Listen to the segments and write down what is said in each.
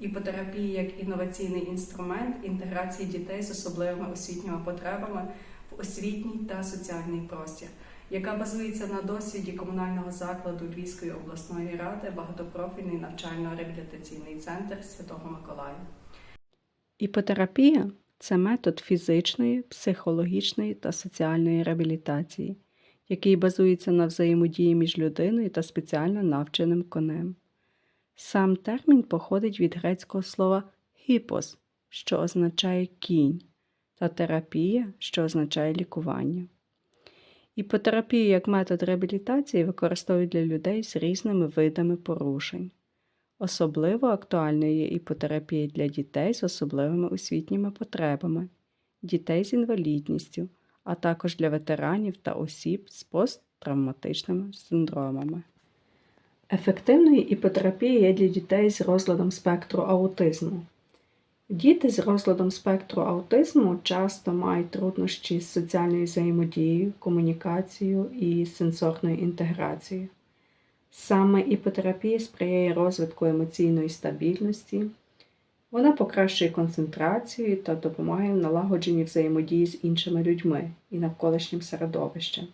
Іпотерапія як інноваційний інструмент інтеграції дітей з особливими освітніми потребами в освітній та соціальний простір, яка базується на досвіді комунального закладу Львівської обласної ради багатопрофільний навчально-реабілітаційний центр Святого Миколая. Іпотерапія це метод фізичної, психологічної та соціальної реабілітації, який базується на взаємодії між людиною та спеціально навченим конем. Сам термін походить від грецького слова хіпос, що означає кінь, та терапія, що означає лікування. Іпотерапію як метод реабілітації використовують для людей з різними видами порушень. Особливо актуальною є іпотерапія для дітей з особливими освітніми потребами, дітей з інвалідністю, а також для ветеранів та осіб з посттравматичними синдромами. Ефективною іпотерапія є для дітей з розладом спектру аутизму. Діти з розладом спектру аутизму часто мають труднощі з соціальною взаємодією, комунікацією і сенсорною інтеграцією. Саме іпотерапія сприяє розвитку емоційної стабільності, вона покращує концентрацію та допомагає в налагодженні взаємодії з іншими людьми і навколишнім середовищем.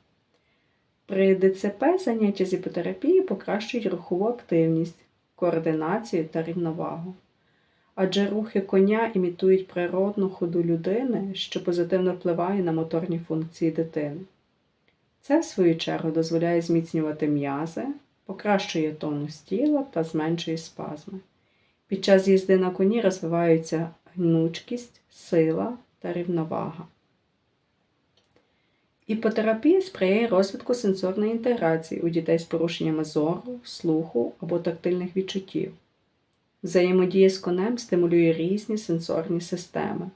При ДЦП заняття з іпотерапії покращують рухову активність, координацію та рівновагу. Адже рухи коня імітують природну ходу людини, що позитивно впливає на моторні функції дитини. Це, в свою чергу, дозволяє зміцнювати м'язи, покращує тонус тіла та зменшує спазми. Під час їзди на коні розвиваються гнучкість, сила та рівновага. Іпотерапія сприяє розвитку сенсорної інтеграції у дітей з порушеннями зору, слуху або тактильних відчуттів. Взаємодія з конем стимулює різні сенсорні системи,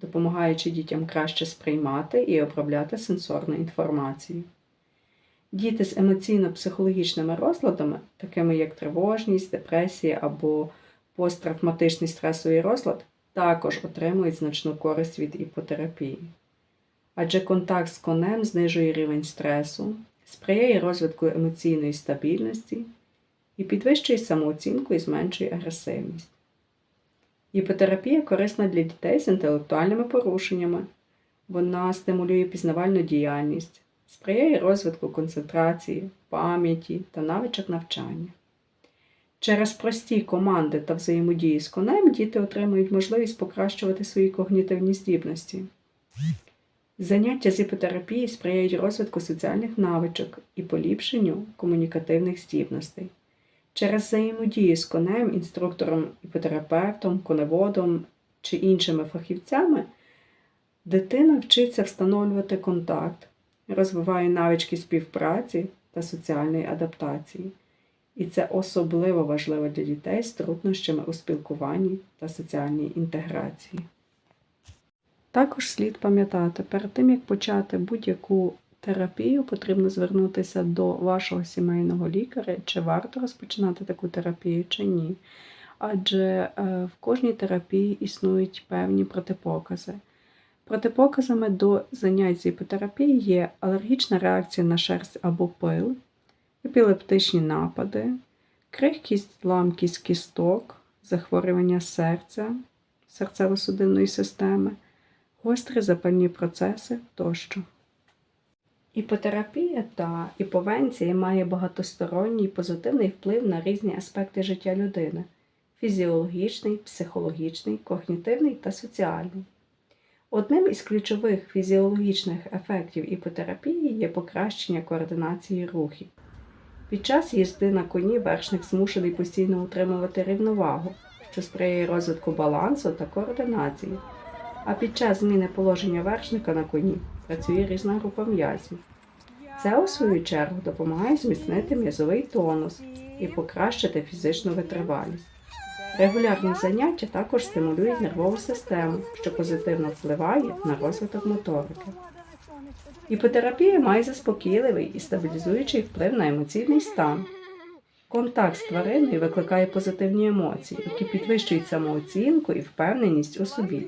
допомагаючи дітям краще сприймати і обробляти сенсорну інформацію. Діти з емоційно-психологічними розладами, такими як тривожність, депресія або посттравматичний стресовий розлад, також отримують значну користь від іпотерапії. Адже контакт з конем знижує рівень стресу, сприяє розвитку емоційної стабільності і підвищує самооцінку і зменшує агресивність. Іпотерапія корисна для дітей з інтелектуальними порушеннями. Вона стимулює пізнавальну діяльність, сприяє розвитку концентрації, пам'яті та навичок навчання. Через прості команди та взаємодії з конем діти отримують можливість покращувати свої когнітивні здібності. Заняття з іпотерапії сприяють розвитку соціальних навичок і поліпшенню комунікативних здібностей. Через взаємодію з конем, інструктором, іпотерапевтом, коневодом чи іншими фахівцями дитина вчиться встановлювати контакт, розвиває навички співпраці та соціальної адаптації. І це особливо важливо для дітей з труднощами у спілкуванні та соціальній інтеграції. Також слід пам'ятати, перед тим як почати будь-яку терапію, потрібно звернутися до вашого сімейного лікаря, чи варто розпочинати таку терапію, чи ні. Адже е, в кожній терапії існують певні протипокази. Протипоказами до занять з іпотерапії є алергічна реакція на шерсть або пил, епілептичні напади, крихкість, ламкість кісток, захворювання серця, серцево-судинної системи, гострі запальні процеси тощо. Іпотерапія та іповенція має багатосторонній позитивний вплив на різні аспекти життя людини фізіологічний, психологічний, когнітивний та соціальний. Одним із ключових фізіологічних ефектів іпотерапії є покращення координації рухів. Під час їзди на коні вершник змушений постійно утримувати рівновагу, що сприяє розвитку балансу та координації. А під час зміни положення вершника на коні працює різна група м'язів. Це, у свою чергу, допомагає зміцнити м'язовий тонус і покращити фізичну витривалість. Регулярні заняття також стимулюють нервову систему, що позитивно впливає на розвиток моторики. Іпотерапія має заспокійливий і стабілізуючий вплив на емоційний стан. Контакт з твариною викликає позитивні емоції, які підвищують самооцінку і впевненість у собі.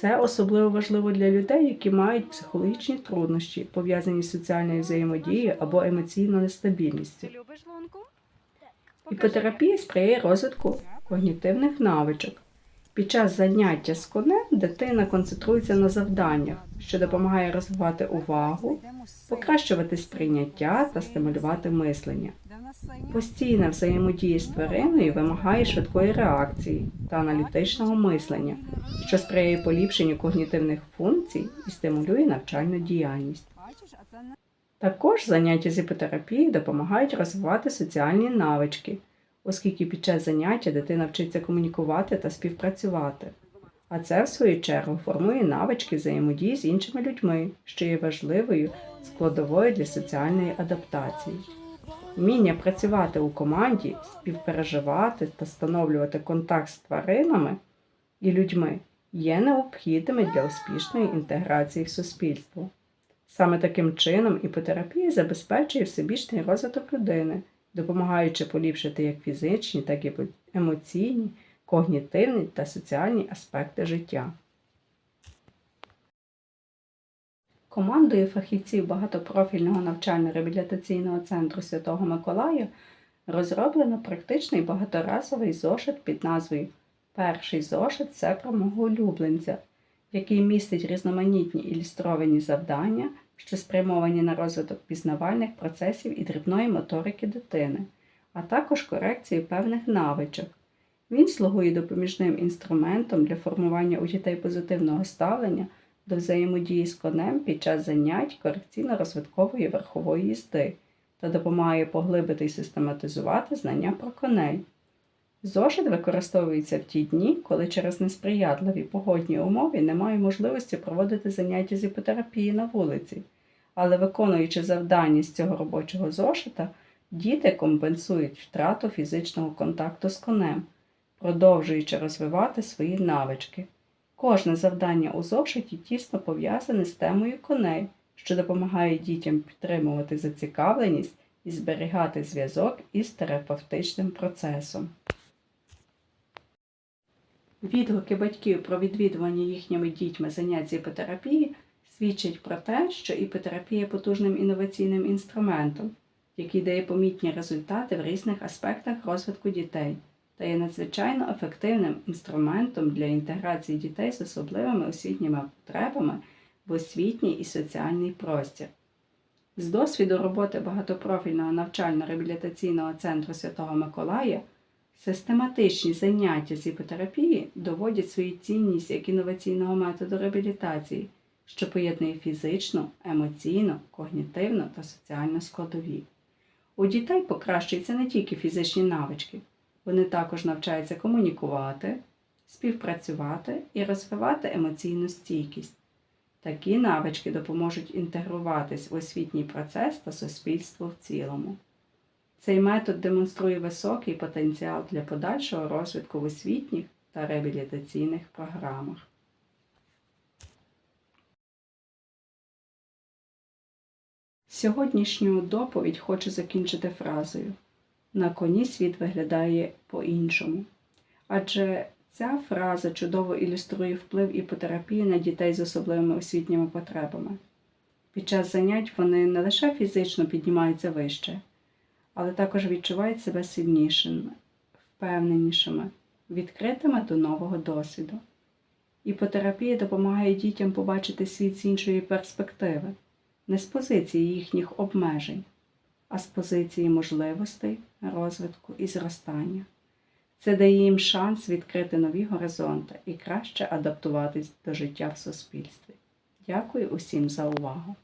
Це особливо важливо для людей, які мають психологічні труднощі, пов'язані з соціальною взаємодією або емоційною нестабільністю. Іпотерапія сприяє розвитку когнітивних навичок. Під час заняття з конем дитина концентрується на завданнях, що допомагає розвивати увагу, покращувати сприйняття та стимулювати мислення. Постійна взаємодія з твариною вимагає швидкої реакції та аналітичного мислення, що сприяє поліпшенню когнітивних функцій і стимулює навчальну діяльність. Також заняття з іпотерапією допомагають розвивати соціальні навички, оскільки під час заняття дитина вчиться комунікувати та співпрацювати. А це, в свою чергу, формує навички взаємодії з іншими людьми, що є важливою складовою для соціальної адаптації. Вміння працювати у команді, співпереживати та встановлювати контакт з тваринами і людьми є необхідними для успішної інтеграції в суспільство. Саме таким чином іпотерапія забезпечує всебічний розвиток людини, допомагаючи поліпшити як фізичні, так і емоційні, когнітивні та соціальні аспекти життя. Командою фахівців багатопрофільного навчально-реабілітаційного центру Святого Миколая розроблено практичний багаторазовий зошит під назвою Перший зошит це про мого улюбленця, який містить різноманітні ілюстровані завдання, що спрямовані на розвиток пізнавальних процесів і дрібної моторики дитини, а також корекцію певних навичок. Він слугує допоміжним інструментом для формування у дітей позитивного ставлення до взаємодії з конем під час занять корекційно-розвиткової верхової їзди та допомагає поглибити і систематизувати знання про коней. Зошит використовується в ті дні, коли через несприятливі погодні умови немає можливості проводити заняття з іпотерапії на вулиці, але виконуючи завдання з цього робочого зошита, діти компенсують втрату фізичного контакту з конем, продовжуючи розвивати свої навички. Кожне завдання у зошиті тісно пов'язане з темою коней, що допомагає дітям підтримувати зацікавленість і зберігати зв'язок із терапевтичним процесом. Відгуки батьків про відвідування їхніми дітьми занять з іпотерапії свідчать про те, що іпотерапія є потужним інноваційним інструментом, який дає помітні результати в різних аспектах розвитку дітей та є надзвичайно ефективним інструментом для інтеграції дітей з особливими освітніми потребами в освітній і соціальний простір. З досвіду роботи багатопрофільного навчально-реабілітаційного центру Святого Миколая систематичні заняття з іпотерапії доводять свою цінність як інноваційного методу реабілітації, що поєднує фізичну, емоційну, когнітивну та соціальну складові. У дітей покращуються не тільки фізичні навички, вони також навчаються комунікувати, співпрацювати і розвивати емоційну стійкість. Такі навички допоможуть інтегруватись в освітній процес та суспільство в цілому. Цей метод демонструє високий потенціал для подальшого розвитку в освітніх та реабілітаційних програмах. Сьогоднішню доповідь хочу закінчити фразою На коні світ виглядає по-іншому. Адже ця фраза чудово ілюструє вплив іпотерапії на дітей з особливими освітніми потребами. Під час занять вони не лише фізично піднімаються вище, але також відчувають себе сильнішими, впевненішими, відкритими до нового досвіду. Іпотерапія допомагає дітям побачити світ з іншої перспективи, не з позиції їхніх обмежень, а з позиції можливостей, розвитку і зростання. Це дає їм шанс відкрити нові горизонти і краще адаптуватись до життя в суспільстві. Дякую усім за увагу!